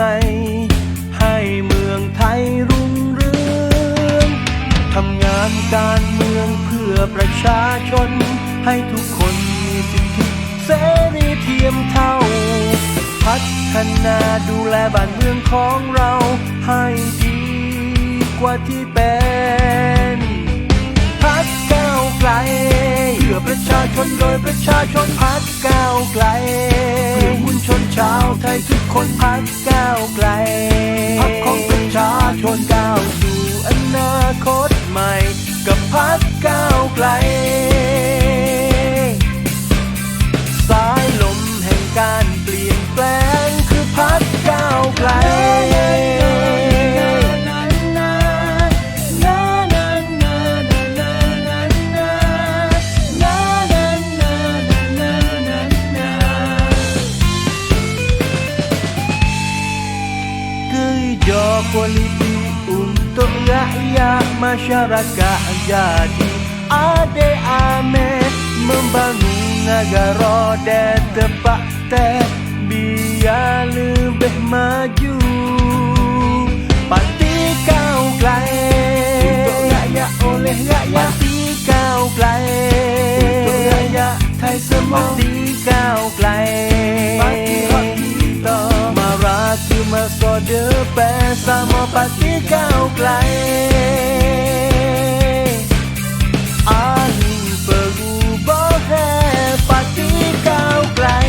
หม ให้เมืองไทยรุ่งเรืองทำงานการเมืองเพื่อประชาชน ให้ทุกคนมีสิทธิเสรีเทียมเท่า พัฒนาดูแลบ้านเมืองของเราให้ดีกว่าที่เป็น พื่อประชาชนโดยประชาชนพักก้าวไกลเพื่อมวลชนชาวไทยทุกคนพักก้าวไกลพักของประชาชนก้าวสู่อนาคตใหม่ กับพักก้าวไกล สายลมแห่งการ masyarakat jadi ade ame membangun negara dan tepat teh biar lebih maju. Parti kau kelai untuk rakyat oleh rakyat Parti kau kelai untuk rakyat Thai semua. Parti kau hak kita Maratu masa depan sama parti kau kelai Angin perubahan parti kau kelai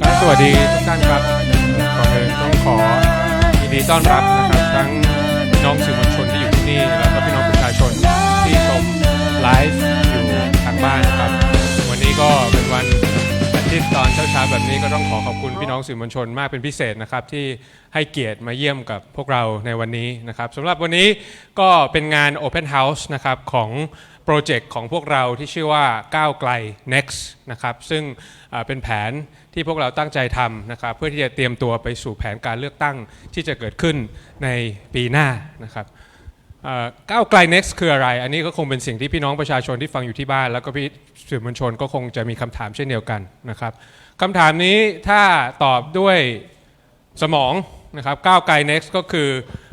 ครับสวัสดีทุกท่านครับก่อนอื่นต้องขอยินดีต้อนรับนะครับทั้งพี่น้องสื่อมวลชนที่อยู่ที่นี่ แล้วก็พี่น้องประชาชนที่ชมไลฟ์อยู่ทางบ้านนะครับ วันนี้ก็เป็นวันอาทิตย์ตอนเช้าๆแบบนี้ก็ต้องขอขอบคุณพี่น้องสื่อมวลชนมากเป็นพิเศษนะครับ ที่ให้เกียรติมาเยี่ยมกับพวกเราในวันนี้นะครับสำหรับวันนี้ก็เป็นงาน Open House นะครับของโปรเจกต์ของพวกเราที่ชื่อว่าก้าวไกล next นะครับซึ่งเป็นแผนที่พวกเราตั้งใจทำนะครับเพื่อที่จะเตรียมตัวไปสู่แผนการเลือกตั้งที่จะเกิดขึ้นในปีหน้านะครับ ก้าวไกล next คืออะไร อันนี้ก็คงเป็นสิ่งที่พี่น้องประชาชนที่ฟังอยู่ที่บ้าน แล้วก็พี่สื่อมวลชนก็คงจะมีคำถามเช่นเดียวกันนะครับคำถามนี้ถ้าตอบด้วยสมองนะครับก้าวไกล next ก็คือ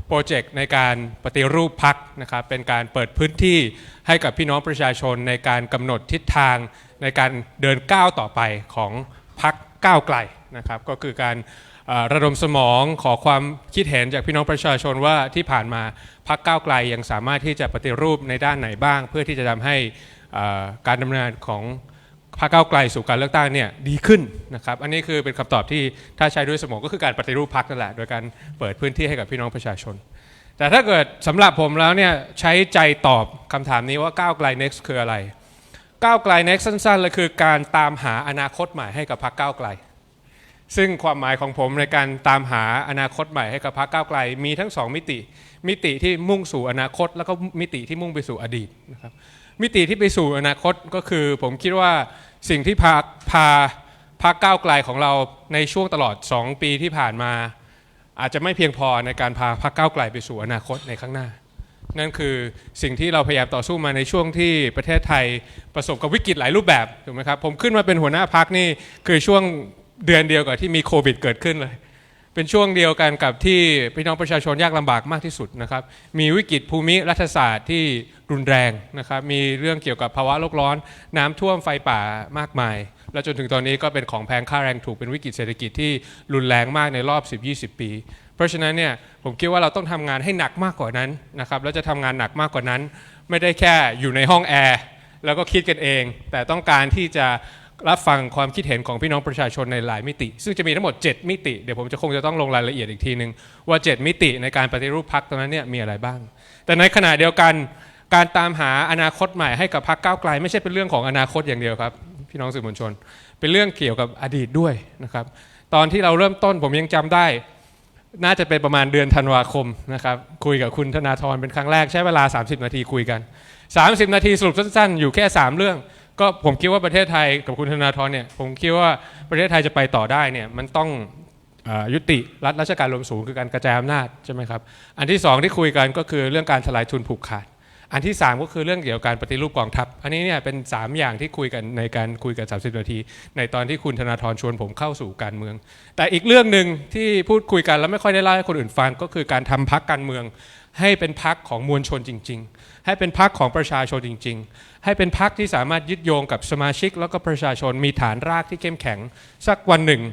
โปรเจกต์ในการปฏิรูปพักนะครับเป็นการเปิดพื้นที่ให้กับพี่น้องประชาชนในการกำหนดทิศทางในการเดินก้าวต่อไปของพักก้าวไกลนะครับก็คือการ ระดมสมองขอความคิดเห็นจากพี่น้องประชาชนว่าที่ผ่านมาพักก้าวไกลยังสามารถที่จะปฏิรูปในด้านไหนบ้าง เพื่อที่จะทำให้การดำเนินของพรรคก้าวไกลสู่การเลือกตั้งเนี่ยดีขึ้นนะครับอันนี้คือเป็นคำตอบที่ถ้าใช้ด้วยสมองก็คือการปฏิรูปพักนั่นแหละ โดยการเปิดพื้นที่ให้กับพี่น้องประชาชน แต่ถ้าเกิดสำหรับผมแล้วเนี่ยใช้ใจตอบคำถามนี้ว่าก้าวไกล next คืออะไรก้าวไกล next สั้นๆเลยคือการตามหาอนาคตใหม่ให้กับพรรคก้าวไกล ซึ่งความหมายของผมในการตามหาอนาคตใหม่ให้กับพรรคก้าวไกล มีทั้งสองมิติ มิติที่มุ่งสู่อนาคต แล้วก็มิติที่มุ่งไปสู่อดีตนะครับมิติที่ไปสู่อนาคตก็คือ ผมคิดว่าสิ่งที่พาพาพรรคก้าวไกลของเราในช่วงตลอด 2 ปีที่ผ่านมา อาจจะไม่เพียงพอในการพาพรรคก้าวไกลไปสู่อนาคตในข้างหน้า นั่นคือสิ่งที่เราพยายามต่อสู้มาในช่วงที่ประเทศไทยประสบกับวิกฤตหลายรูปแบบถูกไหมครับผมขึ้นมาเป็นหัวหน้าพักนี่คือช่วง เดือนเดียวกับที่มีโควิดเกิดขึ้นเลย เป็นช่วงเดียวกันกับที่พี่น้องประชาชนยากลำบากมากที่สุดนะครับ มีวิกฤตภูมิรัฐศาสตร์ที่รุนแรงนะครับ มีเรื่องเกี่ยวกับภาวะโลกร้อน น้ำท่วมไฟป่ามากมาย และจนถึงตอนนี้ก็เป็นของแพงค่าแรงถูกเป็นวิกฤตเศรษฐกิจที่รุนแรงมากในรอบ 10-20 ปี เพราะฉะนั้นเนี่ยผมคิดว่าเราต้องทำงานให้หนักมากกว่านั้นนะครับแล้วจะทำงานหนักมากกว่านั้น ไม่ได้แค่อยู่ในห้องแอร์แล้วก็คิดกันเอง แต่ต้องการที่จะ รับฟังความคิดเห็นของพี่น้องประชาชนในหลายมิติ ซึ่งจะมีทั้งหมด 7 มิติ เดี๋ยวผมจะคงจะต้องลงรายละเอียดอีกทีหนึ่งว่า 7 มิติในการปฏิรูปพักตรงนั้นเนี่ยมีอะไรบ้าง แต่ในขณะเดียวกันการตามหาอนาคตใหม่ให้กับพรรคก้าวไกล ไม่ใช่เป็นเรื่องของอนาคตอย่างเดียวครับ พี่น้องสื่อมวลชน เป็นเรื่องเกี่ยวกับอดีตด้วยนะครับตอนที่เราเริ่มต้นผมยังจำได้ น่าจะเป็นประมาณเดือนธันวาคมนะครับคุยกับคุณธนาธรเป็นครั้งแรกใช้เวลา 30 นาทีคุยกัน 30 นาทีสรุปสั้นๆ อยู่แค่ 3 เรื่อง ก็ผมคิดว่าประเทศไทยกับคุณธนาธรเนี่ยผมคิดว่าประเทศไทยจะไปต่อได้เนี่ยมันต้องอยุติรัฐราชการรวมศูนย์คือการกระจายอำนาจใช่ไหมครับอันที่สองที่คุยกันก็คือเรื่องการทลายทุนผูกขาด อันที่ 3 ก็คือเรื่องเกี่ยวกับการปฏิรูปกองทัพ อันนี้เนี่ยเป็น 3 อย่างที่คุยกันในการคุยกัน 30 นาที ในตอนที่คุณธนาธรชวนผมเข้าสู่การเมือง แต่อีกเรื่องหนึ่งที่พูดคุยกันแล้วไม่ค่อยได้เล่าให้คนอื่นฟังก็คือการทำพักการเมืองให้เป็นพักของมวลชนจริง ๆ ให้เป็นพักของประชาชนจริง ๆ ให้เป็นพักที่สามารถยึดโยงกับสมาชิก แล้วก็ประชาชนมีฐานรากที่เข้มแข็ง สักวันหนึ่ง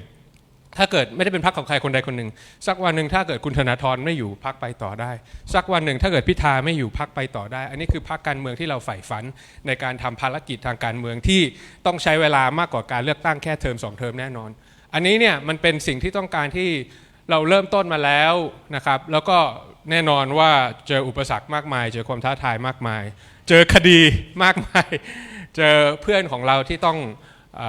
ถ้าเกิดไม่ได้เป็นพักของใครคนใดคนหนึ่ง สักวันหนึ่งถ้าเกิดคุณธนาธรไม่อยู่พักไปต่อได้ สักวันหนึ่งถ้าเกิดพิธาไม่อยู่พักไปต่อได้ อันนี้คือพักการเมืองที่เราใฝ่ฝันในการทำภารกิจทางการเมืองที่ต้องใช้เวลามากกว่าการเลือกตั้งแค่เทอมสองเทอมแน่นอน อันนี้เนี่ยมันเป็นสิ่งที่ต้องการที่เราเริ่มต้นมาแล้วนะครับ แล้วก็แน่นอนว่าเจออุปสรรคมากมาย เจอความท้าทายมากมาย เจอคดีมากมาย เจอเพื่อนของเราที่ต้องอ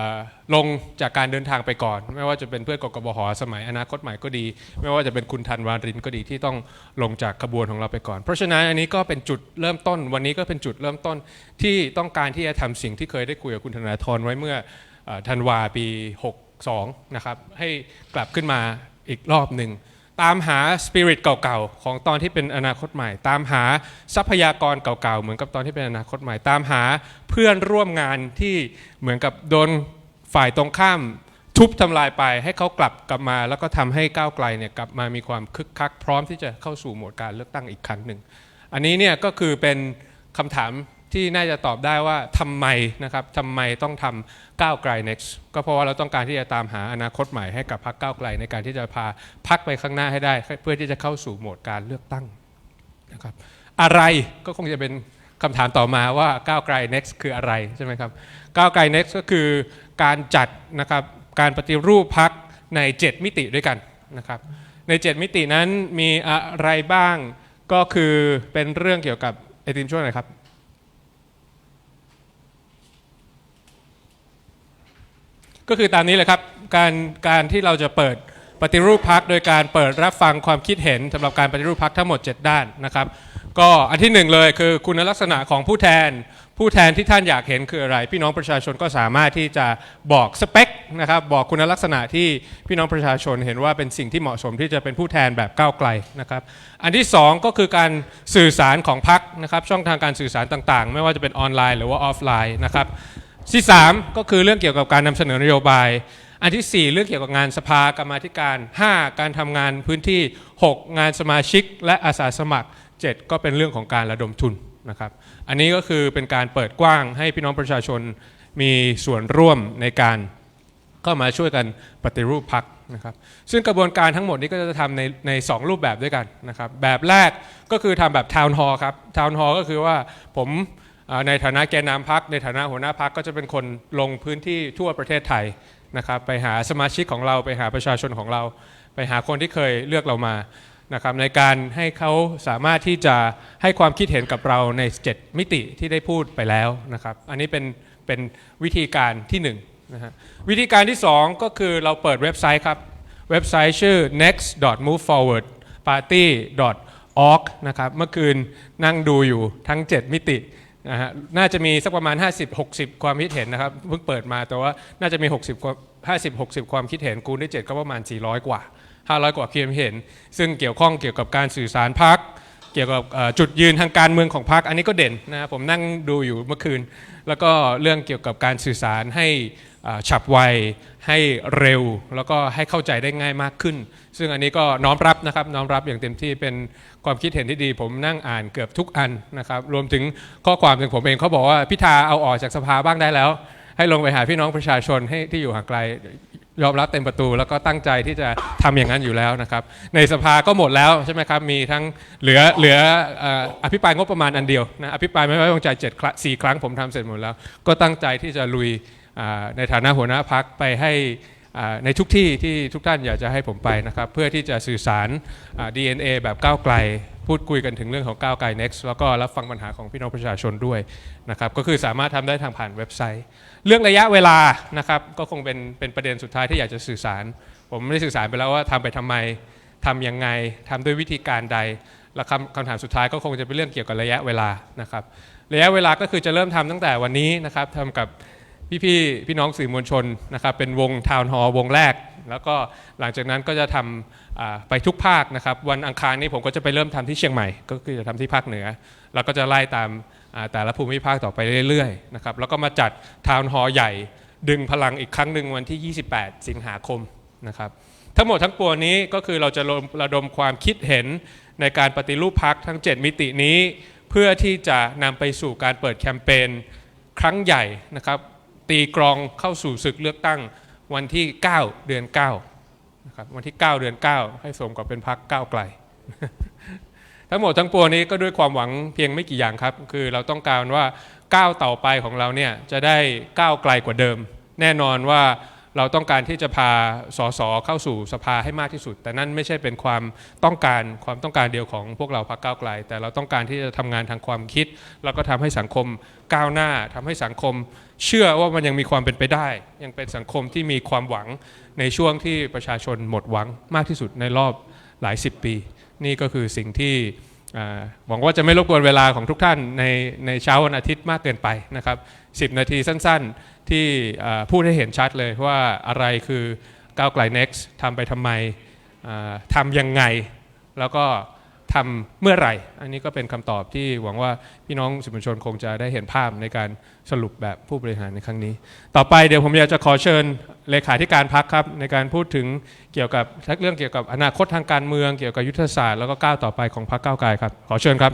ลงจากการเดินทางไปก่อน ไม่ว่าจะเป็นเพื่อนกกบหสมัยอนาคตใหม่ก็ดี ไม่ว่าจะเป็นคุณทันวารินก็ดีที่ต้องลงจากขบวนของเราไปก่อน เพราะฉะนั้นอันนี้ก็เป็นจุดเริ่มต้น วันนี้ก็เป็นจุดเริ่มต้นที่ต้องการที่จะทำสิ่งที่เคยได้คุยกับคุณธนาธรไว้เมื่ออธันวาปี 62 นะครับให้กลับขึ้นมาอีกรอบหนึ่ง ตามหาสปิริตเก่าๆของตอนที่เป็นอนาคตใหม่ ตามหาทรัพยากรเก่าๆเหมือนกับตอนที่เป็นอนาคตใหม่ ตามหาเพื่อนร่วมงานที่เหมือนกับโดนฝ่ายตรงข้ามทุบทำลายไปให้เขากลับกลับมา แล้วก็ทำให้ก้าวไกลเนี่ยกลับมามีความคึกคัก พร้อมที่จะเข้าสู่โหมดการเลือกตั้งอีกครั้งหนึ่ง อันนี้เนี่ยก็คือเป็นคำถาม ที่น่าจะตอบได้ว่าทำไมนะครับทำไมต้องทำก้าวไกล next ก็เพราะว่าเราต้องการที่จะตามหาอนาคตใหม่ให้กับพรรคก้าวไกล ในการที่จะพาพรรคไปข้างหน้าให้ได้ เพื่อที่จะเข้าสู่โหมดการเลือกตั้งนะครับอะไรก็คงจะเป็นคำถามต่อมาว่าก้าวไกล next คืออะไรใช่ไหมครับก้าวไกล next ก็คือการจัดนะครับการปฏิรูปพรรคใน 7 มิติด้วยกันนะครับใน 7 มิตินั้นมีอะไรบ้างก็คือเป็นเรื่องเกี่ยวกับไอติมช่วยหน่อยครับ ก็คือตามนี้เลยครับการการที่เราจะเปิดปฏิรูปพักโดยการเปิดรับฟังความคิดเห็นสำหรับการปฏิรูปพักทั้งหมด 7 ด้านนะครับ ก็อันที่หนึ่งเลยคือคุณลักษณะของผู้แทน ผู้แทนที่ท่านอยากเห็นคืออะไร พี่น้องประชาชนก็สามารถที่จะบอกสเปคนะครับบอกคุณลักษณะที่พี่น้องประชาชนเห็นว่าเป็นสิ่งที่เหมาะสมที่จะเป็นผู้แทนแบบก้าวไกลนะครับ อันที่สองก็คือการสื่อสารของพักนะครับช่องทางการสื่อสารต่างๆ ไม่ว่าจะเป็นออนไลน์ หรือว่าออฟไลน์นะครับ ที่ 3 ก็คือเรื่องเกี่ยวกับการนำเสนอนโยบาย อันทีสี่ 4 เรื่องเกี่ยวกับงานสภากรรมาธิการ 5 การทำงานพื้นที่ 6 งานสมาชิก และอาสาสมัคร 7 ก็เป็นเรื่องของการระดมทุนนะครับ อันนี้ก็คือเป็นการเปิดกว้างให้พี่น้องประชาชนมีส่วนร่วมในการเข้ามาช่วยกันปฏิรูปพักนะครับซึ่งกระบวนการทั้งหมดนี้ก็จะทำในในสองรูปแบบด้วยกันนะครับแบบแรกก็คือทำแบบทาวน์ฮอลล์ครับทาวน์ฮอลล์ก็คือว่าผม ในฐานะแกนนำพักในฐานะหัวหน้าพักก็จะเป็นคนลงพื้นที่ทั่วประเทศไทยนะครับไปหาสมาชิกของเราไปหาประชาชนของเรา ไปหาคนที่เคยเลือกเรามานะครับในการให้เขาสามารถที่จะให้ความคิดเห็นกับเราใน 7 มิติที่ได้พูดไปแล้วนะครับอันนี้เป็นเป็นวิธีการที่1นงนะฮะวิธีการที่ 2 ก็คือเราเปิดเว็บไซต์ครับ เว็บไซต์ชื่อ next.moveforward.party.org นะครับเมื่อคืนนั่งดูอยู่ทั้ง 7 มิติ นะฮะน่าจะมีสักประมาณ 50-60 ความคิดเห็นนะครับเพิ่งเปิดมาแต่ว่าน่าจะมี 60กว่า50-60 ความคิดเห็นคูณด้วย7ก็ประมาณ 400 กว่า 500 กว่าความเห็น ซึ่งเกี่ยวข้องเกี่ยวกับการสื่อสารพักเกี่ยวกับจุดยืนทางการเมืองของพรรคอันนี้ก็เด่นนะครับผมนั่งดูอยู่เมื่อคืน แล้วก็เรื่องเกี่ยวกับการสื่อสารให้ ฉับไวให้เร็ว แล้วก็ให้เข้าใจได้ง่ายมากขึ้น ซึ่งอันนี้ก็น้อมรับนะครับน้อมรับอย่างเต็มที่เป็นความคิดเห็นที่ดี ผมนั่งอ่านเกือบทุกอันนะครับรวมถึงข้อความถึงผมเองเขาบอกว่าพิธาเอาออกจากสภาบ้างได้แล้ว ให้ลงไปหาพี่น้องประชาชนให้ที่อยู่ห่างไกลยอมรับเต็มประตูแล้วก็ตั้งใจที่จะทำอย่างนั้นอยู่แล้วนะครับ ในสภาก็หมดแล้วใช่ไหมครับ มีทั้งเหลือเหลืออภิปรายงบประมาณอันเดียวนะอภิปรายไม่ไว้วางใจเจ็ดครั้งสี่ครั้งผมทำเสร็จหมดแล้ว ก็ตั้งใจที่จะลุย ในฐานะหัวหน้าพักไปให้ในทุกที่ที่ทุกท่านอยากจะให้ผมไปนะครับ เพื่อที่จะสื่อสารอ่า DNA แบบก้าวไกล พูดคุยกันถึงเรื่องของก้าวไกล next แล้วก็รับฟังปัญหาของพี่น้องประชาชนด้วยนะครับก็คือสามารถทำได้ทางผ่านเว็บไซต์ เรื่องระยะเวลานะครับก็คงเป็นเป็นประเด็นสุดท้ายที่อยากจะสื่อสาร ผมไม่ได้สื่อสารไปแล้วว่าทำไปทำไมทำยังไงทำด้วยวิธีการใดและคำคำถามสุดท้ายก็คงจะเป็นเรื่องเกี่ยวกับระยะเวลานะครับระยะเวลาก็คือจะเริ่มทำตั้งแต่วันนี้นะครับทำกับ พี่ๆพี่น้องสื่อมวลชนนะครับเป็นวงทาวน์ฮอลล์วงแรก แล้วก็หลังจากนั้นก็จะทำไปทุกภาคนะครับ วันอังคารนี้ผมก็จะไปเริ่มทำที่เชียงใหม่ ก็คือจะทำที่ภาคเหนือ แล้วก็จะไล่ตามแต่ละภูมิภาคต่อไปเรื่อยๆนะครับแล้วก็มาจัดทาวน์ฮอลล์ใหญ่ดึงพลังอีกครั้งหนึ่งวันที่ 28 สิงหาคมนะครับทั้งหมดทั้งปวงนี้ก็คือเราจะระดมความคิดเห็นในการปฏิรูปพักทั้ง 7 มิตินี้ เพื่อที่จะนำไปสู่การเปิดแคมเปญครั้งใหญ่นะครับ ตีกรองเข้าสู่ศึกเลือกตั้งวันที่ 9 เดือน9นะครับวันที่ 9 เดือน 9 ให้สมกับเป็นพักก้าวไกล ทั้งหมดทั้งปวงนี้ก็ด้วยความหวังเพียงไม่กี่อย่างครับ คือเราต้องการว่าก้าวต่อไปของเราเนี่ยจะได้ก้าวไกลกว่าเดิม แน่นอนว่าเราต้องการที่จะพาสสเข้าสู่สภาให้มากที่สุด แต่นั่นไม่ใช่เป็นความต้องการความต้องการเดียวของพวกเราพรรคก้าวไกล แต่เราต้องการที่จะทำงานทางความคิด แล้วก็ทำให้สังคมก้าวหน้าทำให้สังคม เชื่อว่ามันยังมีความเป็นไปได้ ยังเป็นสังคมที่มีความหวังในช่วงที่ประชาชนหมดหวังมากที่สุดในรอบหลายสิบปี นี่ก็คือสิ่งที่หวังว่าจะไม่รบกวนเวลาของทุกท่านในในเช้าวันอาทิตย์มากเกินไปนะครับ 10 นาทีสั้นๆ ที่พูดให้เห็นชัดเลยว่าอะไรคือก้าวไกล next ทำไปทำไมทำยังไง แล้วก็ ทำเมื่อไหร่ อันนี้ก็เป็นคำตอบที่หวังว่าพี่น้องสื่อมวลชนคงจะได้เห็นภาพในการสรุปแบบผู้บริหารในครั้งนี้ ต่อไปเดี๋ยวผมอยากจะขอเชิญเลขาธิการพักครับในการพูดถึงเกี่ยวกับเรื่องเกี่ยวกับอนาคตทางการเมือง เกี่ยวกับยุทธศาสตร์แล้วก็ก้าวต่อไปของพรรคก้าวไกลครับขอเชิญครับ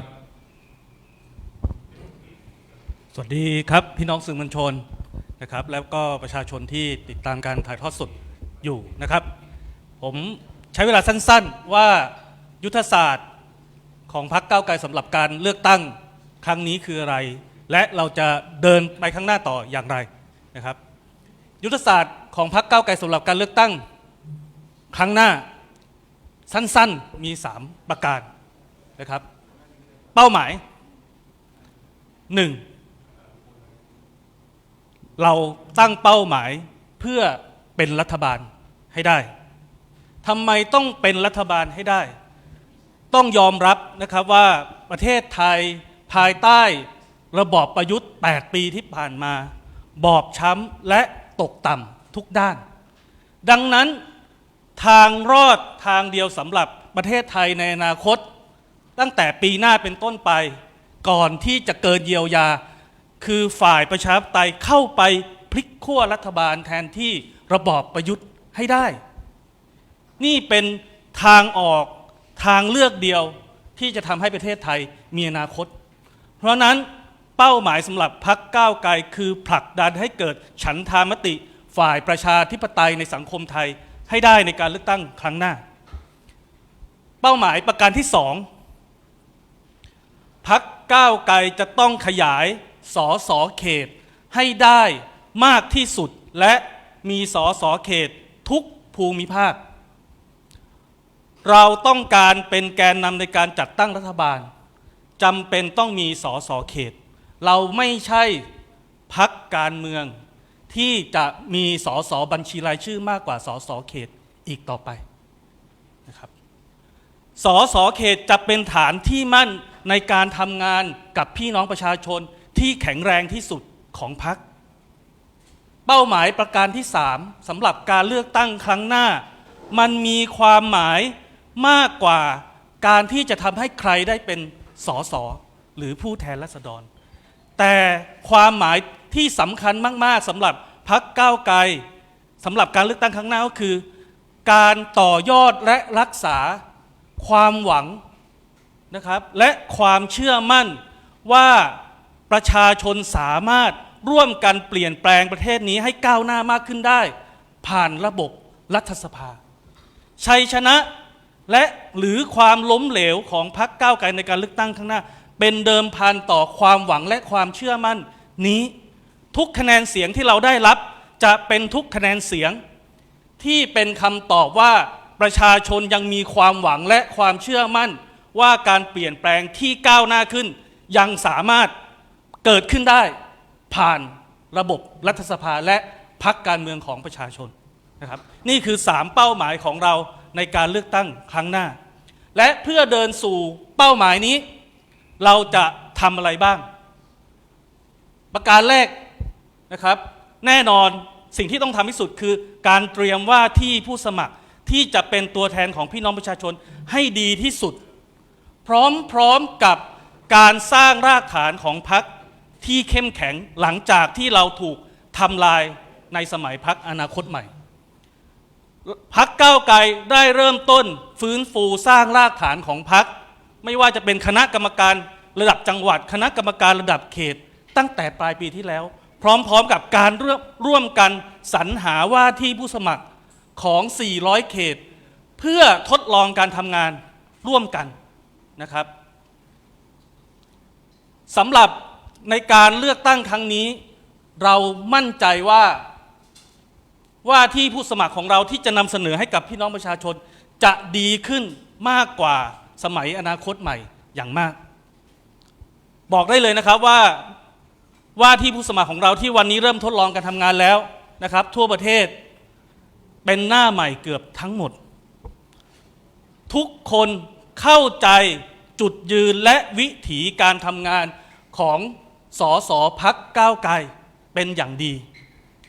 สวัสดีครับพี่น้องสื่อมวลชนนะครับแล้วก็ประชาชนที่ติดตามการถ่ายทอดสดอยู่นะครับ ผมใช้เวลาสั้น ๆว่ายุทธศาสตร์ ของพรรคก้าวไกลสำหรับการเลือกตั้งครั้งนี้คืออะไร และเราจะเดินไปข้างหน้าต่ออย่างไรนะครับ ยุทธศาสตร์ของพรรคก้าวไกลสำหรับการเลือกตั้งครั้งหน้าสั้นๆมี 3 ประการนะครับ เป้าหมาย 1. เราตั้งเป้าหมายเพื่อเป็นรัฐบาลให้ได้ทำไมต้องเป็นรัฐบาลให้ได้ ต้องยอมรับนะครับว่าประเทศไทยภายใต้ระบอบประยุทธ์ 8 ปีที่ผ่านมา บอบช้ำและตกต่ำทุกด้าน ดังนั้นทางรอดทางเดียวสำหรับประเทศไทยในอนาคต ตั้งแต่ปีหน้าเป็นต้นไป ก่อนที่จะเกินเยียวยา คือฝ่ายประชาธิปไตยเข้าไปพลิกขั้วรัฐบาลแทนที่ระบอบประยุทธ์ให้ได้ นี่เป็นทางออก ทางเลือกเดียวที่จะทำให้ประเทศไทยมีอนาคต เพราะนั้นเป้าหมายสำหรับพักก้าวไกลคือผลักดันให้เกิดฉันทามติฝ่ายประชาธิปไตยในสังคมไทยให้ได้ในการเลือกตั้งครั้งหน้า เป้าหมายประการที่สองพักก้าวไกลจะต้องขยายสอสอเขตให้ได้มากที่สุดและมีสอสอเขตทุกภูมิภาค เราต้องการเป็นแกนนำในการจัดตั้งรัฐบาลจำเป็นต้องมีสอสอเขต เราไม่ใช่พักการเมือง ที่จะมีสอสอบัญชีรายชื่อมากกว่าสอสอเขตอีกต่อไปนะครับสอสอเขตจะเป็นฐานที่มั่นในการทำงานกับพี่น้องประชาชนที่แข็งแรงที่สุดของพรรคเป้าหมายประการที่สามสำหรับการเลือกตั้งครั้งหน้า มันมีความหมาย มากกว่าการที่จะทำให้ใครได้เป็นสอสอหรือผู้แทนราษฎร แต่ความหมายที่สำคัญมาก ๆสำหรับพรรคก้าวไกลสำหรับการเลือกตั้งครั้งหน้าก็คือ การต่อยอดและรักษาความหวังนะครับและความเชื่อมั่นว่าประชาชนสามารถร่วมกันเปลี่ยนแปลงประเทศนี้ให้ก้าวหน้ามากขึ้นได้ ผ่านระบบรัฐสภา ชัยชนะ และหรือความล้มเหลวของพรรคก้าวไกลในการเลือกตั้งข้างหน้า เป็นเดิมพันต่อความหวังและความเชื่อมั่นนี้ทุกคะแนนเสียงที่เราได้รับ จะเป็นทุกคะแนนเสียง ที่เป็นคำตอบว่าประชาชนยังมีความหวังและความเชื่อมั่น ว่าการเปลี่ยนแปลงที่ก้าวหน้าขึ้น ยังสามารถเกิดขึ้นได้ ผ่านระบบรัฐสภาและพักการเมืองของประชาชนนะครับ นี่คือ 3 เป้าหมายของเรา ในการเลือกตั้งครั้งหน้า และเพื่อเดินสู่เป้าหมายนี้ เราจะทำอะไรบ้าง ประการแรกนะครับ แน่นอนสิ่งที่ต้องทำที่สุดคือ การเตรียมว่าที่ผู้สมัครที่จะเป็นตัวแทนของพี่น้องประชาชนให้ดีที่สุด พร้อมๆกับการสร้างรากฐานของพรรคที่เข้มแข็งหลังจากที่เราถูกทำลายในสมัยพรรคอนาคตใหม่ พักก้าวไกลได้เริ่มต้นฟื้นฟูสร้างรากฐานของพัก ไม่ว่าจะเป็นคณะกรรมการระดับจังหวัด คณะกรรมการระดับเขต ตั้งแต่ปลายปีที่แล้ว พร้อมๆกับการร่วมร่วมกันสรรหาว่าที่ผู้สมัครของ 400 เขต เพื่อทดลองการทำงานร่วมกันนะครับสำหรับในการเลือกตั้งครั้งนี้ เรามั่นใจว่า ว่าที่ผู้สมัครของเราที่จะนำเสนอให้กับพี่น้องประชาชน จะดีขึ้นมากกว่าสมัยอนาคตใหม่อย่างมาก บอกได้เลยนะครับว่าว่าที่ผู้สมัครของเราที่วันนี้เริ่มทดลองการทำงานแล้วนะครับ ทั่วประเทศเป็นหน้าใหม่เกือบทั้งหมด ทุกคนเข้าใจจุดยืนและวิถีการทำงานของสอสอพักก้าวไกลเป็นอย่างดี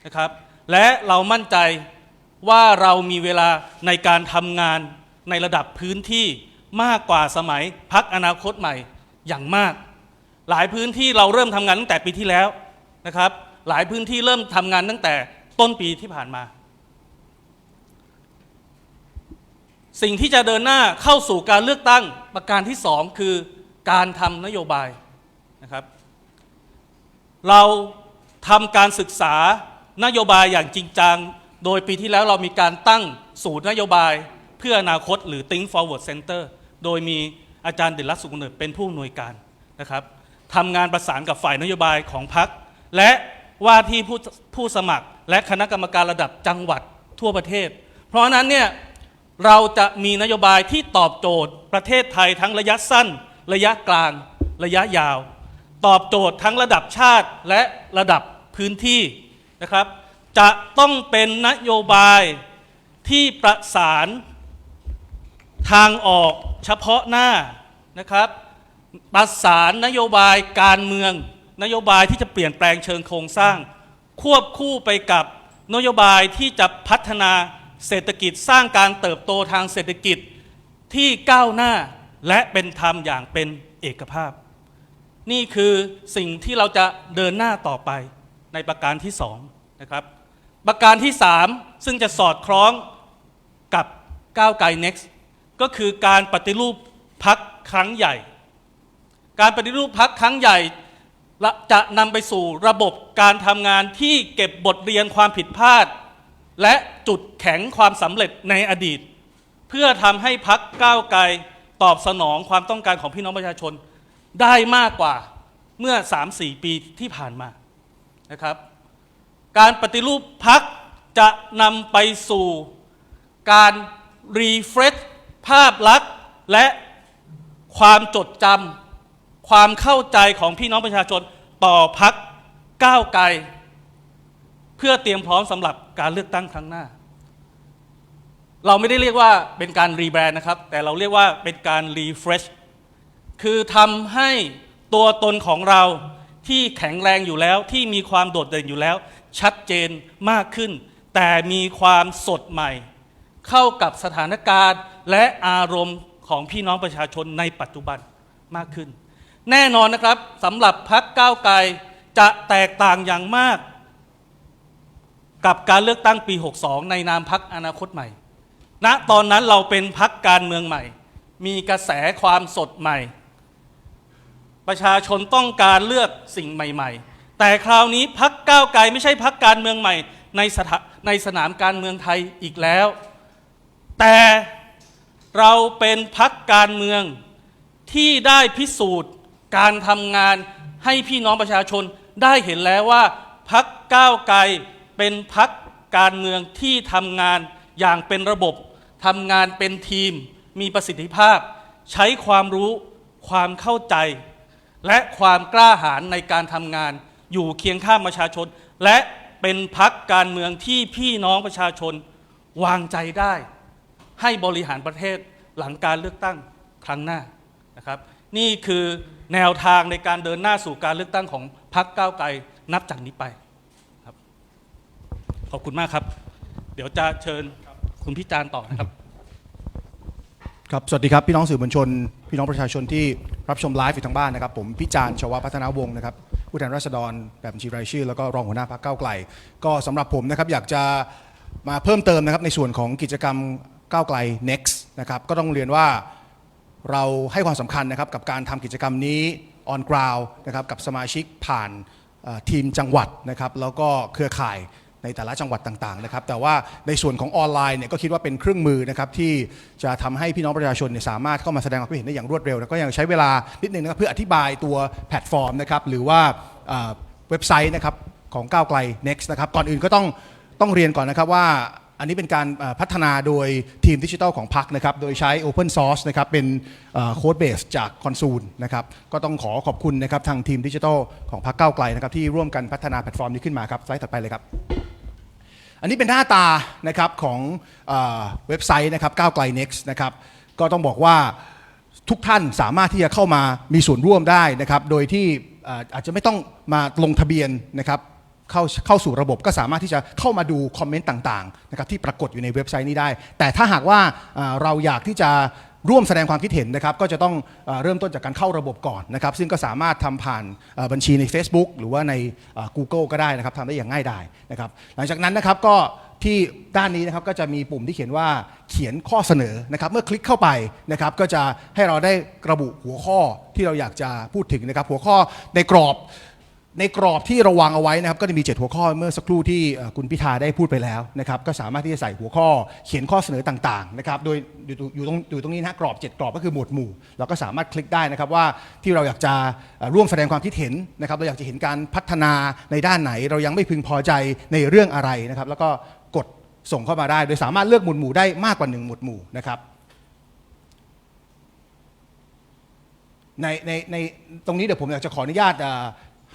นะครับ และเรามั่นใจว่าเรามีเวลาในการทำงานในระดับพื้นที่มากกว่าสมัยพักอนาคตใหม่อย่างมาก หลายพื้นที่เราเริ่มทำงานตั้งแต่ปีที่แล้วนะครับ หลายพื้นที่เริ่มทำงานตั้งแต่ต้นปีที่ผ่านมา สิ่งที่จะเดินหน้าเข้าสู่การเลือกตั้งประการที่สองคือการทำนโยบายนะครับ เราทำการศึกษา นโยบายอย่างจริงจัง โดยปีที่แล้วเรามีการตั้งศูนย์นโยบายเพื่ออนาคตหรือ Think Forward Center โดยมีอาจารย์เด่นรักสุขกเนิดเป็นผู้อำนวยการนะครับทำงานประสานกับฝ่ายนโยบายของพรรคและว่าที่ผู้ผู้สมัครและคณะกรรมการระดับจังหวัดทั่วประเทศ เพราะนั้นเนี่ยเราจะมีนโยบายที่ตอบโจทย์ประเทศไทยทั้งระยะสั้น ระยะกลาง ระยะยาว ตอบโจทย์ทั้งระดับชาติและระดับพื้นที่ นะครับ จะต้องเป็นนโยบายที่ประสานทางออกเฉพาะหน้านะครับ ประสานนโยบายการเมือง นโยบายที่จะเปลี่ยนแปลงเชิงโครงสร้าง ควบคู่ไปกับนโยบายที่จะพัฒนาเศรษฐกิจสร้างการเติบโตทางเศรษฐกิจที่ก้าวหน้าและเป็นธรรมอย่างเป็นเอกภาพ นี่คือสิ่งที่เราจะเดินหน้าต่อไป ในประการที่สองนะครับประการที่สามซึ่งจะสอดคล้องกับก้าวไกล next ก็คือการปฏิรูปพักครั้งใหญ่ การปฏิรูปพักครั้งใหญ่จะนำไปสู่ระบบการทำงานที่เก็บบทเรียนความผิดพลาด และจุดแข็งความสำเร็จในอดีต เพื่อทำให้พักก้าวไกลตอบสนองความต้องการของพี่น้องประชาชน ได้มากกว่าเมื่อ 3-4 ปีที่ผ่านมา นะครับ การปฏิรูปพักจะนำไปสู่การรีเฟรชภาพลักษณ์และความจดจำความเข้าใจของพี่น้องประชาชนต่อพักก้าวไกล เพื่อเตรียมพร้อมสำหรับการเลือกตั้งครั้งหน้า เราไม่ได้เรียกว่าเป็นการรีแบรนด์นะครับ แต่เราเรียกว่าเป็นการรีเฟรชคือทำให้ตัวตนของเรา ที่แข็งแรงอยู่แล้วที่มีความโดดเด่นอยู่แล้ว ชัดเจนมากขึ้น แต่มีความสดใหม่ เข้ากับสถานการณ์และอารมณ์ของพี่น้องประชาชนในปัจจุบันมากขึ้น แน่นอนนะครับสำหรับพักก้าวไกลจะแตกต่างอย่างมาก กับการเลือกตั้งปี 62 ในนามพักอนาคตใหม่ณตอนนั้นเราเป็นพักการเมืองใหม่ มีกระแสความสดใหม่ ประชาชนต้องการเลือกสิ่งใหม่ ๆ แต่คราวนี้พักก้าวไกลไม่ใช่พักการเมืองใหม่ในสถาในสนามการเมืองไทยอีกแล้ว แต่เราเป็นพักการเมืองที่ได้พิสูจน์การทำงานให้พี่น้องประชาชนได้เห็นแล้วว่าพักก้าวไกลเป็นพักการเมืองที่ทำงานอย่างเป็นระบบทำงานเป็นทีม มีประสิทธิภาพ ใช้ความรู้ความเข้าใจ และความกล้าหาญในการทำงานอยู่เคียงข้างประชาชน และเป็นพักการเมืองที่พี่น้องประชาชนวางใจได้ ให้บริหารประเทศหลังการเลือกตั้งครั้งหน้านะครับ นี่คือแนวทางในการเดินหน้าสู่การเลือกตั้งของพรรคก้าวไกลนับจากนี้ไปขอบคุณมากครับ เดี๋ยวจะเชิญคุณพิจารณ์ต่อนะครับ ครับ สวัสดีครับ พี่น้องสื่อมวลชน พี่น้องประชาชนที่รับชมไลฟ์อยู่ทางบ้านนะครับ ผมพิจารณ์ชวพัฒนาวงศ์นะครับผู้แทนราษฎรแบบบัญชีรายชื่อ แล้วก็รองหัวหน้าพรรคก้าวไกล ก็สำหรับผมนะครับอยากจะมาเพิ่มเติมนะครับในส่วนของกิจกรรมก้าวไกล next นะครับก็ต้องเรียนว่าเราให้ความสำคัญนะครับกับการทำกิจกรรมนี้ on ground นะครับกับสมาชิกผ่านทีมจังหวัดนะครับแล้วก็เครือข่าย ในแต่ละจังหวัดต่างๆนะครับแต่ว่าในส่วนของออนไลน์เนี่ยก็คิดว่าเป็นเครื่องมือนะครับที่จะทำให้พี่น้องประชาชนเนี่ยสามารถเข้ามาแสดงความคิดเห็นได้อย่างรวดเร็วแล้วก็ยังใช้เวลานิดนึงนะครับเพื่ออธิบายตัวแพลตฟอร์มนะครับหรือว่าเว็บไซต์นะครับของก้าวไกล next นะครับก่อนอื่นก็ต้องต้องเรียนก่อนนะครับว่าอันนี้เป็นการพัฒนาโดยทีมดิจิทัลของพักนะครับ โดยใช้ Open Source นะครับ เป็นโค้ดเบสจากคอนซูลนะครับ ก็ต้องขอขอบคุณนะครับ ทางทีมดิจิทัลของพักเก้าวไกลนะครับ ที่ร่วมกันพัฒนาแพลตฟอร์มนี้ขึ้นมาครับ สไลด์ถัดไปเลยครับ อันนี้เป็นหน้าตานะครับของเว็บไซต์นะครับก้าวไกล next นะครับก็ต้องบอกว่าทุกท่านสามารถที่จะเข้ามามีส่วนร่วมได้นะครับโดยที่อาจจะไม่ต้องมาลงทะเบียนนะครับเข้าเข้าสู่ระบบก็สามารถที่จะเข้ามาดูคอมเมนต์ต่างๆนะครับที่ปรากฏอยู่ในเว็บไซต์นี้ได้ แต่ถ้าหากว่าเราอยากที่จะ ร่วมแสดงความคิดเห็นนะครับก็จะต้องเริ่มต้นจากการเข้าระบบก่อนนะครับซึ่งก็สามารถทำผ่านบัญชีใน Facebook หรือว่าใน Google ก็ได้นะครับทำได้อย่างง่ายดายนะครับหลังจากนั้นนะครับก็ที่ด้านนี้นะครับก็จะมีปุ่มที่เขียนว่าเขียนข้อเสนอนะครับเมื่อคลิกเข้าไปนะครับก็จะให้เราได้ระบุหัวข้อที่เราอยากจะพูดถึงนะครับหัวข้อในกรอบ ในกรอบที่เราวางเอาไว้นะครับก็จะมี 7 หัวข้อเมื่อสักครู่ที่คุณพิธาได้พูดไปแล้วนะครับก็สามารถที่จะใส่หัวข้อเขียนข้อเสนอต่างๆนะครับโดยอยู่ตรงอยู่ตรงนี้นะกรอบ 7 กรอบก็คือหมวดหมู่เราก็สามารถคลิกได้นะครับว่าที่เราอยากจะร่วมแสดงความคิดเห็นนะครับเราอยากจะเห็นการพัฒนาในด้านไหน เรายังไม่พึงพอใจในเรื่องอะไรนะครับแล้วก็กดส่งเข้ามาได้ โดยสามารถเลือกหมวดหมู่ได้มากกว่าหนึ่งหมวดหมู่นะครับในในในตรงนี้เดี๋ยวผมอยากจะขออนุญาตอ่า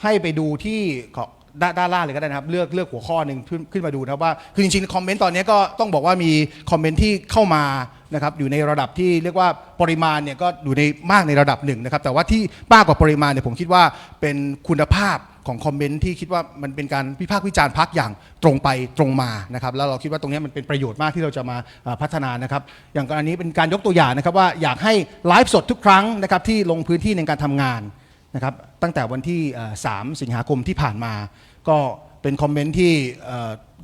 ให้ไปดูที่ขอด้านด้านล่างเลยก็ได้นะครับ เลือกเลือกหัวข้อหนึ่งขึ้นขึ้นมาดูนะครับว่า คือจริงๆคอมเมนต์ตอนนี้ก็ต้องบอกว่ามีคอมเมนต์ที่เข้ามานะครับอยู่ในระดับที่เรียกว่าปริมาณเนี่ยก็อยู่ในมากในระดับหนึ่งนะครับแต่ว่าที่มากกว่าปริมาณเนี่ยผมคิดว่าเป็นคุณภาพของคอมเมนต์ที่คิดว่ามันเป็นการวิพากษ์วิจารณ์พักอย่างตรงไปตรงมานะครับแล้วเราคิดว่าตรงนี้มันเป็นประโยชน์มากที่เราจะมาพัฒนานะครับอย่างกรณีเป็นการยกตัวอย่างนะครับว่าอยากให้ไลฟ์สดทุกครั้งนะครับที่ลงพื้นที่ในการทำงาน นะครับตั้งแต่วันที่ 3 สิงหาคมที่ผ่านมา ก็เป็นคอมเมนต์ที่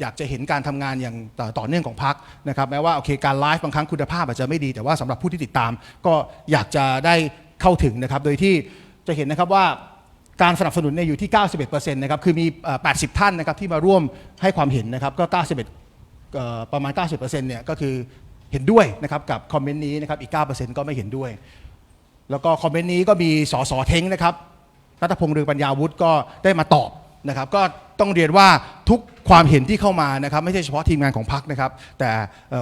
อยากจะเห็นการทำงานอย่างต่อตอเนื่องของพักนะครับแม้ว่าโอเคการไลฟ์บางครั้งคุณภาพอาจจะไม่ดี แต่ว่าสำหรับผู้ที่ติดตาม ก็อยากจะได้เข้าถึงนะครับ โดยที่จะเห็นนะครับว่าการสนับสนุนเนี่ยอยู่ที่ 91%นะครับคือมี 80 ท่านนะครับที่มาร่วมให้ความเห็นนะครับก็ 91 ประมาณ 90%เนี่ยก็คือเห็นด้วยนะครับกับคอมเมนต์นี้นะครับอีก 9%ก็ไม่เห็นด้วย แล้วก็คอมเมนต์นี้ก็มีสสเท้งนะครับรัตพงษ์เรืองปัญญาวุฒิก็ได้มาตอบนะครับ ก็ต้องเรียนว่าทุกความเห็นที่เข้ามานะครับไม่ใช่เฉพาะทีมงานของพักนะครับ แต่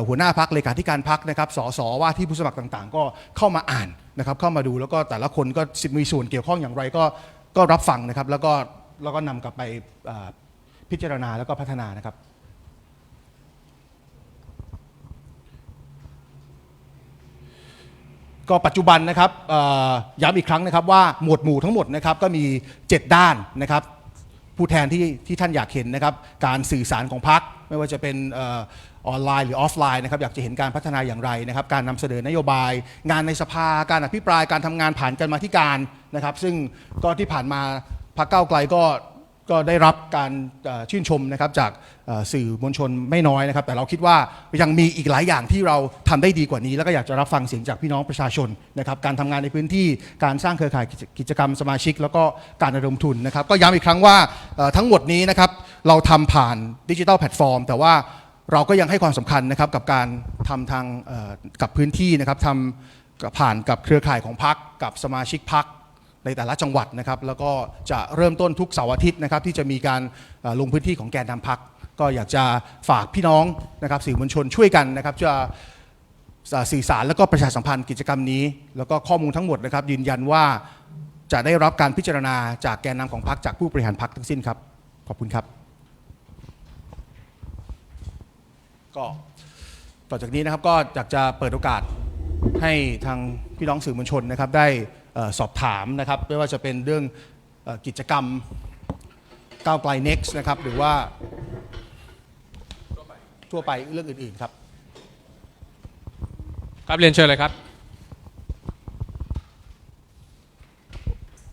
หัวหน้าพักเลขาธิการพักนะครับสสว่าที่ผู้สมัครต่างๆ ก็เข้ามาอ่านนะครับ เข้ามาดูแล้วก็แต่ละคนก็มีส่วนเกี่ยวข้องอย่างไรก็ก็รับฟังนะครับ แล้วก็แล้วก็นำกลับไปพิจารณาแล้วก็พัฒนานะครับ ก็ปัจจุบันนะครับย้ำอีกครั้งนะครับว่าหมวดหมู่ทั้งหมดนะครับก็มี 7 ด้านนะครับ ผู้แทนที่ที่ท่านอยากเห็นนะครับ การสื่อสารของพักไม่ว่าจะเป็นออนไลน์หรือออฟไลน์นะครับอยากจะเห็นการพัฒนาอย่างไรนะครับ การนำเสนอนโยบาย งานในสภาการอภิปรายการทำงานผ่านกันมาธิการนะครับ ซึ่งก็ที่ผ่านมาพักเก้าวไกลก็ ก็ได้รับการชื่นชมนะครับจากสื่อมวลชนไม่น้อยนะครับ แต่เราคิดว่ายังมีอีกหลายอย่างที่เราทำได้ดีกว่านี้ แล้วก็อยากจะรับฟังเสียงจากพี่น้องประชาชนนะครับการทำงานในพื้นที่การสร้างเครือข่ายกิจกรรมสมาชิก แล้วก็การระดมทุนนะครับ ก็ย้ำอีกครั้งว่าทั้งหมดนี้นะครับเราทำผ่านดิจิทัลแพลตฟอร์ม แต่ว่าเราก็ยังให้ความสำคัญนะครับกับการทำทางกับพื้นที่นะครับทำผ่านกับเครือข่ายของพักกับสมาชิกพัก ในแต่ละจังหวัดนะครับแล้วก็จะเริ่มต้นทุกเสาร์อาทิตย์นะครับที่จะมีการลงพื้นที่ของแกนนำพัก ก็อยากจะฝากพี่น้องนะครับสื่อมวลชนช่วยกันนะครับจะสื่อสารแล้วก็ประชาสัมพันธ์กิจกรรมนี้ แล้วก็ข้อมูลทั้งหมดนะครับ ยืนยันว่าจะได้รับการพิจารณาจากแกนนำของพักจากผู้บริหารพักทั้งสิ้นครับ ขอบคุณครับ ก็ต่อจากนี้นะครับก็อยากจะเปิดโอกาสให้ทางพี่น้องสื่อมวลชนนะครับได้สอบถามนะครับไม่ว่าจะเป็นเรื่องอกิจกรรมก้าวไกล next นะครับหรือว่าทั่วไปเรื่องอื่นๆครับ ครับเรียนเชิญเลยครับ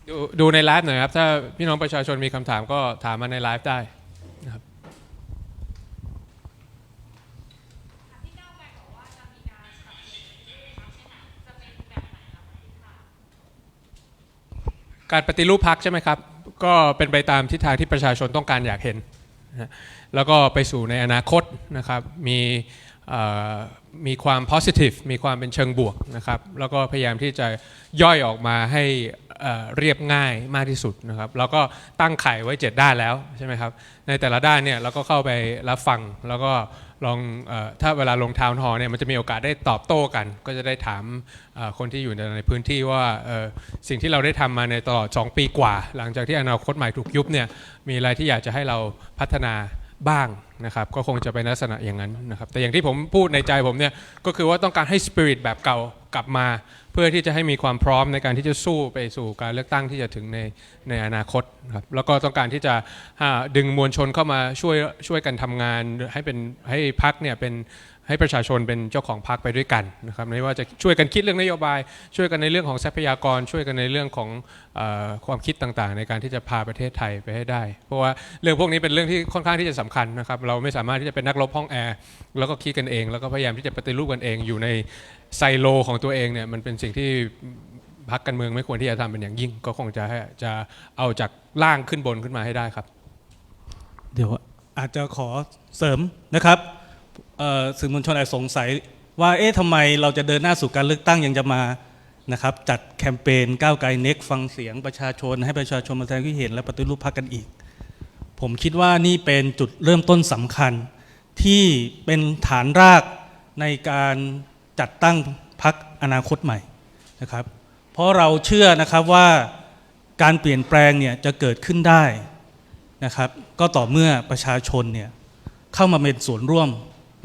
ดูดูในไลฟ์หน่อยครับ ถ้าพี่น้องประชาชนมีคำถามก็ถามมาในไลฟ์ได้นะครับ การปฏิรูปพักใช่ไหมครับ ก็เป็นไปตามทิศทางที่ประชาชนต้องการอยากเห็นนะแล้วก็ไปสู่ในอนาคตนะครับ มีมีความ positive มีความเป็นเชิงบวกนะครับ แล้วก็พยายามที่จะย่อยออกมาให้เอ่อเรียบง่ายมากที่สุดนะครับ แล้วก็ตั้งไข่ไว้ 7 ด้านแล้วใช่ไหมครับ ในแต่ละด้านเนี่ยเราก็เข้าไปรับฟังแล้วก็ ลองอถ้าเวลาลงทาวน์ฮอลเนี่ยมันจะมีโอกาสได้ตอบโต้กัน ก็จะได้ถามคนที่อยู่ในพื้นที่ว่าสิ่งที่เราได้ทำมาในตลอด 2 ปีกว่า หลังจากที่อนาคตใหม่ถูกยุบเนี่ยมีอะไรที่อยากจะให้เราพัฒนาบ้างนะครับก็คงจะเป็นลักษณะอย่างนั้นนะครับแต่อย่างที่ผมพูดในใจผมเนี่ยก็คือว่าต้องการให้สปิริตแบบเก่ากลับมา พื่อที่จะให้มีความพร้อมในการที่จะสู้ไปสู่การเลือกตั้งที่จะถึงในในอนาคตครับแล้วก็ต้องการที่จะดึงมวลชนเข้ามาช่วยช่วยกันทำงานให้เป็นให้พักเนี่ยเป็น ให้ประชาชนเป็นเจ้าของพักไปด้วยกันนะครับไม่ว่าจะช่วยกันคิดเรื่องนโยบาย ช่วยกันในเรื่องของทรัพยากร ช่วยกันในเรื่องของอความคิดต่างๆ ในการที่จะพาประเทศไทยไปให้ได้ เพราะว่าเรื่องพวกนี้เป็นเรื่องที่ค่อนข้างที่จะสำคัญนะครับเราไม่สามารถที่จะเป็นนักรบห้องแอร์แล้วก็คิดกันเอง แล้วก็พยายามที่จะปฏิรูปกันเองอยู่ในไซโลของตัวเองเนี่ยมันเป็นสิ่งที่พักการเมืองไม่ควรที่จะทำเป็นอย่างยิ่ง ก็คงจะจะเอาจากล่างขึ้นบนขึ้นมาให้ได้ครับ เดี๋ยวอาจจะขอเสริมนะครับ สื่อมวลชนอาจสงสัยว่าเอ๊ะทำไมเราจะเดินหน้าสู่การเลือกตั้งยังจะมานะครับจัดแคมเปญก้าวไกลเน็กฟังเสียงประชาชน ให้ประชาชนมาแสดงความเห็นและปฏิรูปพรรคกันอีก ผมคิดว่านี่เป็นจุดเริ่มต้นสำคัญ ที่เป็นฐานรากในการจัดตั้งพรรคอนาคตใหม่นะครับ เพราะเราเชื่อนะครับว่าการเปลี่ยนแปลงเนี่ยจะเกิดขึ้นได้นะครับ ก็ต่อเมื่อประชาชนเนี่ยเข้ามาเป็นส่วนร่วม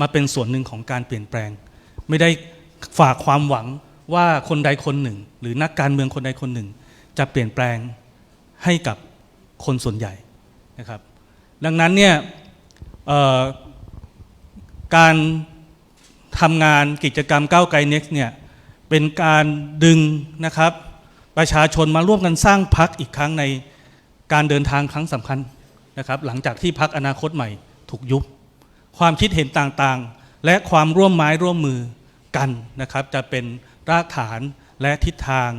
มาเป็นส่วนหนึ่งของการเปลี่ยนแปลง ไม่ได้ฝากความหวังว่าคนใดคนหนึ่ง หรือนักการเมืองคนใดคนหนึ่ง จะเปลี่ยนแปลงให้กับคนส่วนใหญ่นะครับ ดังนั้นเนี่ยการทำงานกิจกรรมก้าวไกล Next เนี่ยเป็นการดึงนะครับประชาชนมาร่วมกันสร้างพักอีกครั้งในการเดินทางครั้งสำคัญนะครับ หลังจากที่พักอนาคตใหม่ถูกยุบ ความคิดเห็นต่างๆ และความร่วมไม้ร่วมมือกันนะครับจะเป็นรากฐานและทิศทาง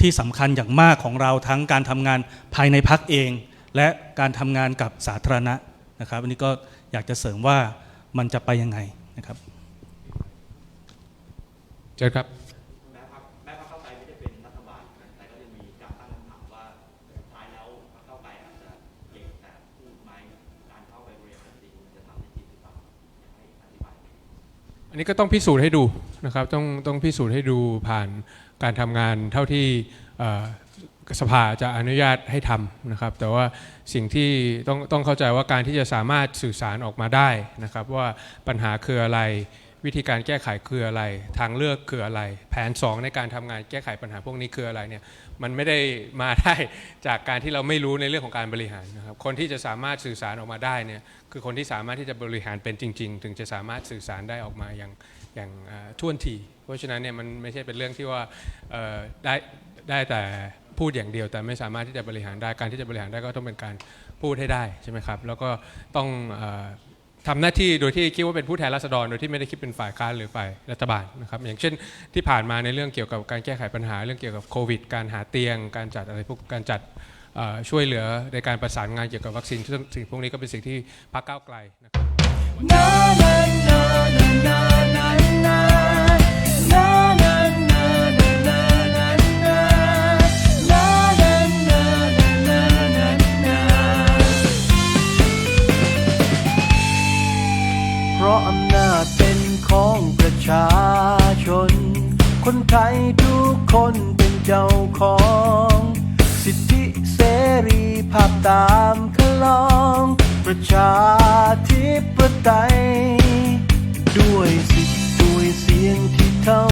ที่สำคัญอย่างมากของเราทั้งการทำงานภายในพักเอง และการทำงานกับสาธารณะนะครับอันนี้ก็อยากจะเสริมว่ามันจะไปยังไงนะครับเชิญครับ อันนี้ก็ต้องพิสูจน์ให้ดูนะครับต้องต้องพิสูจน์ให้ดูผ่านการทำงานเท่าที่สภาจะอนุญาตให้ทำนะครับ แต่ว่าสิ่งที่ต้องต้องเข้าใจว่าการที่จะสามารถสื่อสารออกมาได้นะครับ ว่าปัญหาคืออะไรวิธีการแก้ไขคืออะไร ทางเลือกคืออะไร แผน 2 ในการทำงานแก้ไขปัญหาพวกนี้คืออะไรเนี่ยมันไม่ได้มาได้จากการที่เราไม่รู้ในเรื่องของการบริหารนะครับคนที่จะสามารถสื่อสารออกมาได้เนี่ย คือคนที่สามารถที่จะบริหารเป็นจริง ๆ ถึงจะสามารถสื่อสารได้ออกมาอย่างอย่างท่วนที เพราะฉะนั้นเนี่ยมันไม่ใช่เป็นเรื่องที่ว่าได้ได้แต่พูดอย่างเดียว แต่ไม่สามารถที่จะบริหารได้การที่จะบริหารได้ก็ต้องเป็นการพูดให้ได้ใช่ไหมครับ แล้วก็ต้องทำหน้าที่โดยที่คิดว่าเป็นผู้แทนราษฎรโดยที่ไม่ได้คิดเป็นฝ่ายค้านหรือฝ่ายรัฐบาลนะครับอย่างเช่นที่ผ่านมาในเรื่องเกี่ยวกับการแก้ไขปัญหาเรื่องเกี่ยวกับโควิด การหาเตียง การจัดอะไรพวกการจัด ช่วยเหลือในการประสานงานเกี่ยวกับวัคซีนซึ่งสิ่งพวกนี้ก็เป็นสิ่งที่พรรคก้าวไกลนะครับเพราะอำนาจเป็นของประชาชน คนไทยทุกคน ภาพตามคลองประชาธิปไตย ด้วยสิทธิด้วยเสียงที่เท่า